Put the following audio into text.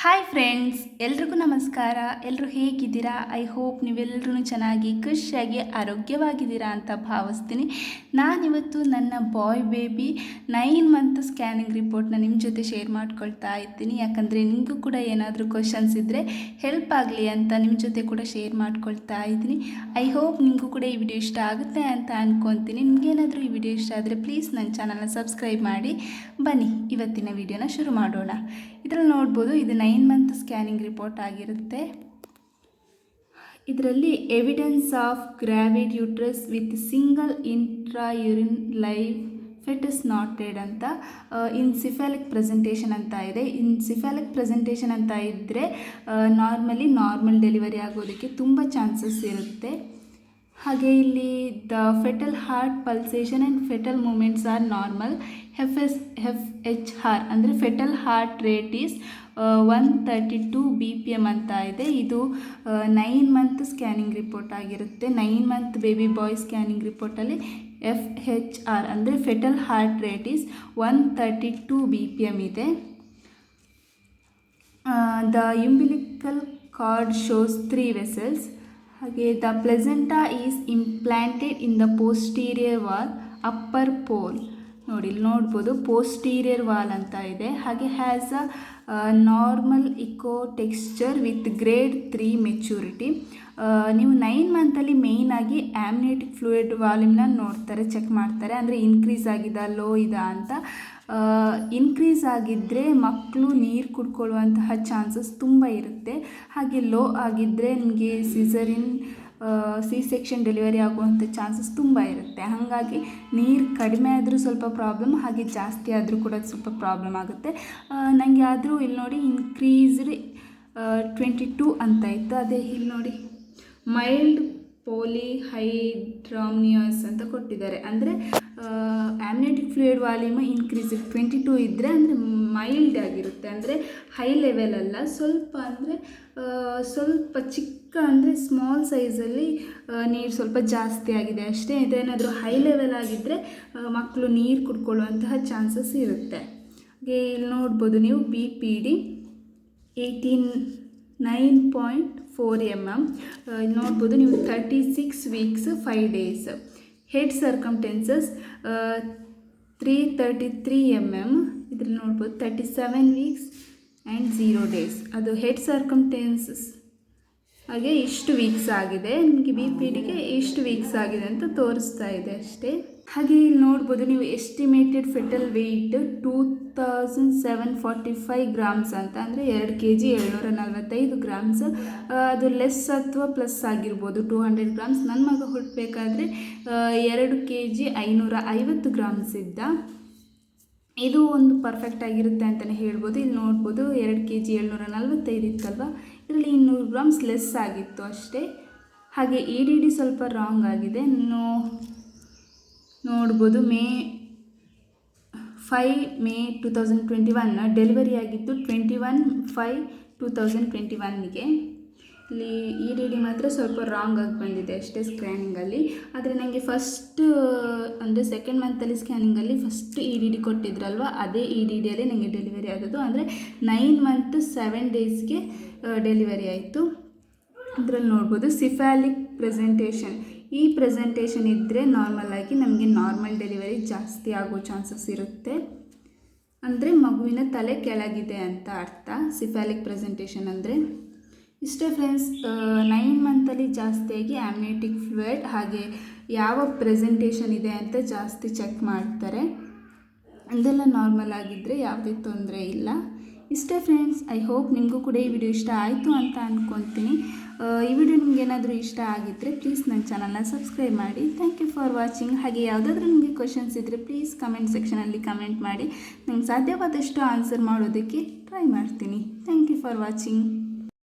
Hi friends ಎಲ್ರಿಗೂ ನಮಸ್ಕಾರ. ಎಲ್ಲರೂ ಹೇಗಿದ್ದೀರಾ? ಐ ಹೋಪ್ ನೀವೆಲ್ಲರೂ ಚೆನ್ನಾಗಿ, ಖುಷಿಯಾಗಿ, ಆರೋಗ್ಯವಾಗಿದ್ದೀರಾ ಅಂತ ಭಾವಿಸ್ತೀನಿ. ನಾನಿವತ್ತು ನನ್ನ boy baby nine month scanning ರಿಪೋರ್ಟ್ನ ನಿಮ್ಮ ಜೊತೆ ಶೇರ್ ಮಾಡ್ಕೊಳ್ತಾ ಇದ್ದೀನಿ. ಯಾಕಂದರೆ ನಿಮಗೂ ಕೂಡ ಏನಾದರೂ ಕ್ವಶನ್ಸ್ ಇದ್ದರೆ ಹೆಲ್ಪ್ ಆಗಲಿ ಅಂತ ನಿಮ್ಮ ಜೊತೆ ಕೂಡ ಶೇರ್ ಮಾಡ್ಕೊಳ್ತಾ ಇದ್ದೀನಿ. ಐ ಹೋಪ್ ನಿಮಗೂ ಕೂಡ ಈ ವಿಡಿಯೋ ಇಷ್ಟ ಆಗುತ್ತೆ ಅಂತ ಅಂದ್ಕೊತೀನಿ ನಿಮಗೇನಾದರೂ ಈ ವಿಡಿಯೋ ಇಷ್ಟ ಆದರೆ ಪ್ಲೀಸ್ ನನ್ನ ಚಾನಲ್ನ ಸಬ್ಸ್ಕ್ರೈಬ್ ಮಾಡಿ. ಬನ್ನಿ, ಇವತ್ತಿನ ವಿಡಿಯೋನ ಶುರು ಮಾಡೋಣ. ಇದರಲ್ಲಿ ನೋಡ್ಬೋದು, ಇದು ಮಂತ್ ಸ್ಕ್ಯಾನಿಂಗ್ ರಿಪೋರ್ಟ್ ಆಗಿರುತ್ತೆ. ಇದರಲ್ಲಿ evidence of gravid uterus with single intrauterine live fetus noted ಅಂತ ಇನ್ ಸಿಫ್ಯಾಲಿಕ್ ಪ್ರೆಸೆಂಟೇಷನ್ ಅಂತ ಇದೆ. ಇನ್ ಸಿಫ್ಯಾಲಿಕ್ ಪ್ರೆಸೆಂಟೇಷನ್ ಅಂತ ಇದ್ದರೆ ನಾರ್ಮಲಿ ನಾರ್ಮಲ್ ಡೆಲಿವರಿ ಆಗೋದಕ್ಕೆ ತುಂಬ ಚಾನ್ಸಸ್ ಇರುತ್ತೆ. ಹಾಗೆ ಇಲ್ಲಿ the fetal heart pulsation and fetal movements are normal F S F H R ಅಂದರೆ fetal heart rate is one thirty two B P M ಅಂತ ಇದೆ. ಇದು ನೈನ್ ಮಂತ್ ಸ್ಕ್ಯಾನಿಂಗ್ ರಿಪೋರ್ಟ್ ಆಗಿರುತ್ತೆ. Nine month baby boy scanning ರಿಪೋರ್ಟಲ್ಲಿ F H R ಅಂದರೆ fetal heart rate is one thirty two B P M ಇದೆ. The umbilical cord shows three vessels ಹಾಗೆ the placenta is implanted in the posterior wall upper pole ನೋಡಿ, ಇಲ್ಲಿ ನೋಡ್ಬೋದು posterior wall ಅಂತ ಇದೆ. ಹಾಗೆ has a normal echo texture with grade three maturity ನೀವು nine ಮಂತಲ್ಲಿ ಮೇಯ್ನಾಗಿ ಆಮ್ನಿಟಿಕ್ ಫ್ಲೂಯಿಡ್ ವಾಲ್ಯೂಮ್ನ ನೋಡ್ತಾರೆ ಚೆಕ್ ಮಾಡ್ತಾರೆ. ಅಂದರೆ ಇನ್ಕ್ರೀಸ್ ಆಗಿದಾ ಲೋ ಇದಾ ಅಂತ. ಇನ್ಕ್ರೀಸ್ ಆಗಿದ್ದರೆ ಮಕ್ಕಳು ನೀರು ಕುಡ್ಕೊಳ್ಳುವಂತಹ ಚಾನ್ಸಸ್ ತುಂಬ ಇರುತ್ತೆ. ಹಾಗೆ ಲೋ ಆಗಿದ್ದರೆ ನಿಮಗೆ ಸಿಸರಿನ್ ಸಿ ಸೆಕ್ಷನ್ ಡೆಲಿವರಿ ಆಗುವಂಥ ಚಾನ್ಸಸ್ ತುಂಬ ಇರುತ್ತೆ. ಹಾಗಾಗಿ ನೀರು ಕಡಿಮೆ ಆದರೂ ಸ್ವಲ್ಪ ಪ್ರಾಬ್ಲಮ್ ಹಾಗೆ ಜಾಸ್ತಿ ಆದರೂ ಕೂಡ ಸ್ವಲ್ಪ ಪ್ರಾಬ್ಲಮ್ ಆಗುತ್ತೆ. ನನಗೆ ಆದರೂ ಇಲ್ಲಿ ನೋಡಿ ಇನ್ಕ್ರೀಸ್ಡ್ ಟ್ವೆಂಟಿ ಟೂ ಅಂತ ಇತ್ತು. ಅದೇ ಇಲ್ಲಿ ನೋಡಿ ಮೈಲ್ಡ್ ಪೋಲಿ ಹೈಡ್ರಾಮ್ನಿಯಸ್ ಅಂತ ಕೊಟ್ಟಿದ್ದಾರೆ. ಅಂದರೆ amniotic fluid volume increase twenty two ಇದ್ದರೆ ಅಂದರೆ ಮೈಲ್ಡ್ ಆಗಿರುತ್ತೆ. ಅಂದರೆ ಹೈ ಲೆವೆಲ್ ಅಲ್ಲ. ಸ್ವಲ್ಪ ಅಂದರೆ ಸ್ವಲ್ಪ ಚಿಕ್ಕ ಅಂದರೆ ಸ್ಮಾಲ್ ಸೈಜಲ್ಲಿ ನೀರು ಸ್ವಲ್ಪ ಜಾಸ್ತಿ ಆಗಿದೆ ಅಷ್ಟೇ. ಇದೇನಾದರೂ ಹೈ ಲೆವೆಲ್ ಆಗಿದ್ದರೆ ಮಕ್ಕಳು ನೀರು ಕುಡ್ಕೊಳ್ಳುವಂತಹ ಚಾನ್ಸಸ್ ಇರುತ್ತೆ. ಹಾಗೆ ಇಲ್ಲಿ ನೋಡ್ಬೋದು ನೀವು B P D eighteen nine point four M M ನೋಡ್ಬೋದು ನೀವು thirty six weeks five days head circumference three thirty three M M ಇದ್ರಲ್ಲಿ ನೋಡ್ಬೋದು thirty seven weeks and zero days ಅದು ಹೆಡ್ ಸರ್ಕಮ್ಟೆನ್ಸಸ್ ಹಾಗೆ ಇಷ್ಟು ವೀಕ್ಸ್ ಆಗಿದೆ. ನಿಮಗೆ ಬಿ ಪಿ ಡಿಗೆ ಇಷ್ಟು ವೀಕ್ಸ್ ಆಗಿದೆ ಅಂತ ತೋರಿಸ್ತಾ ಇದೆ ಅಷ್ಟೇ. ಹಾಗೆ ಇಲ್ಲಿ ನೋಡ್ಬೋದು ನೀವು estimated fetal weight two thousand seven forty five grams ಅಂತ ಅಂದರೆ ಎರಡು ಕೆ ಜಿ ಏಳ್ನೂರ ನಲ್ವತ್ತೈದು ಗ್ರಾಮ್ಸ್ ಅದು ಲೆಸ್ ಅಥವಾ ಪ್ಲಸ್ ಆಗಿರ್ಬೋದು ಟೂ ಹಂಡ್ರೆಡ್ ಗ್ರಾಮ್ಸ್ ನನ್ನ ಮಗ ಹುಟ್ಟಬೇಕಾದ್ರೆ ಎರಡು ಕೆ ಜಿ ಐನೂರ ಐವತ್ತು ಗ್ರಾಮ್ಸ್ ಇದ್ದ. ಇದು ಒಂದು ಪರ್ಫೆಕ್ಟ್ ಆಗಿರುತ್ತೆ ಅಂತಲೇ ಹೇಳ್ಬೋದು. ಇಲ್ಲಿ ನೋಡ್ಬೋದು ಎರಡು ಕೆ ಜಿ ಏಳ್ನೂರ ನಲ್ವತ್ತೈದು ಇತ್ತಲ್ವ? ಇದರಲ್ಲಿ ಇನ್ನೂರು ಗ್ರಾಮ್ಸ್ ಲೆಸ್ ಆಗಿತ್ತು ಅಷ್ಟೇ. ಹಾಗೆ ಇ ಡಿ ಡಿ ಸ್ವಲ್ಪ ರಾಂಗ್ ಆಗಿದೆ. ನೋ, ನೋಡ್ಬೋದು May five May two thousand twenty one delivery ಆಗಿದ್ದು twenty one five two thousand twenty ಒನ್ಗೆ ಇಲ್ಲಿ ಇ ಡಿ ಡಿ ಮಾತ್ರ ಸ್ವಲ್ಪ ರಾಂಗ್ ಆಗಿ ಬಂದಿದೆ ಅಷ್ಟೇ ಸ್ಕ್ಯಾನಿಂಗಲ್ಲಿ ಆದರೆ ನನಗೆ ಫಸ್ಟ್ ಅಂದರೆ ಸೆಕೆಂಡ್ ಮಂತಲ್ಲಿ ಸ್ಕ್ಯಾನಿಂಗಲ್ಲಿ ಫಸ್ಟ್ ಇ ಡಿ ಡಿ ಕೊಟ್ಟಿದ್ರಲ್ವ, ಅದೇ ಇ ಡಿ ಡಿಯಲ್ಲಿ ನನಗೆ ಡೆಲಿವರಿ ಆಗೋದು ಅಂದರೆ ನೈನ್ ಮಂತ್ ಸೆವೆನ್ ಡೇಸ್ಗೆ ಡೆಲಿವರಿ ಆಯಿತು. ಅದರಲ್ಲಿ ನೋಡ್ಬೋದು ಸಿಫ್ಯಾಲಿಕ್ ಪ್ರೆಸೆಂಟೇಷನ್ ಈ ಪ್ರೆಸೆಂಟೇಷನ್ ಇದ್ದರೆ ನಾರ್ಮಲ್ ಆಗಿ ನಮಗೆ ನಾರ್ಮಲ್ ಡೆಲಿವರಿ ಜಾಸ್ತಿ ಆಗೋ ಚಾನ್ಸಸ್ ಇರುತ್ತೆ. ಅಂದರೆ ಮಗುವಿನ ತಲೆ ಕೆಳಗಿದೆ ಅಂತ ಅರ್ಥ ಸಿಫ್ಯಾಲಿಕ್ ಪ್ರೆಸೆಂಟೇಷನ್ ಅಂದರೆ. ಇಷ್ಟೇ ಫ್ರೆಂಡ್ಸ್ ನೈನ್ ಮಂತಲ್ಲಿ ಜಾಸ್ತಿಯಾಗಿ ಆಮ್ಯೂಟಿಕ್ ಫ್ಲೂಯಿಡ್ ಹಾಗೆ ಯಾವ ಪ್ರೆಸೆಂಟೇಷನ್ ಇದೆ ಅಂತ ಜಾಸ್ತಿ ಚೆಕ್ ಮಾಡ್ತಾರೆ. ಅದೆಲ್ಲ ನಾರ್ಮಲ್ ಆಗಿದ್ದರೆ ಯಾವುದೇ ತೊಂದರೆ ಇಲ್ಲ. ಇಷ್ಟೇ ಫ್ರೆಂಡ್ಸ್ ಐ ಹೋಪ್ ನಿಮಗೂ ಕೂಡ ಈ ವಿಡಿಯೋ ಇಷ್ಟ ಆಯಿತು ಅಂತ ಅಂದ್ಕೊತೀನಿ ಈ ವಿಡಿಯೋ ನಿಮ್ಗೆ ಏನಾದರೂ ಇಷ್ಟ ಆಗಿದ್ದರೆ ಪ್ಲೀಸ್ ನನ್ನ ಚಾನಲ್ನ ಸಬ್ಸ್ಕ್ರೈಬ್ ಮಾಡಿ. ಥ್ಯಾಂಕ್ ಯು ಫಾರ್ ವಾಚಿಂಗ್ ಹಾಗೆ ಯಾವುದಾದ್ರೂ ನಿಮಗೆ ಕ್ವಶನ್ಸ್ ಇದ್ದರೆ ಪ್ಲೀಸ್ ಕಮೆಂಟ್ ಸೆಕ್ಷನಲ್ಲಿ ಕಮೆಂಟ್ ಮಾಡಿ. ನಂಗೆ ಸಾಧ್ಯವಾದಷ್ಟು ಆನ್ಸರ್ ಮಾಡೋದಕ್ಕೆ ಟ್ರೈ ಮಾಡ್ತೀನಿ. Thank you for watching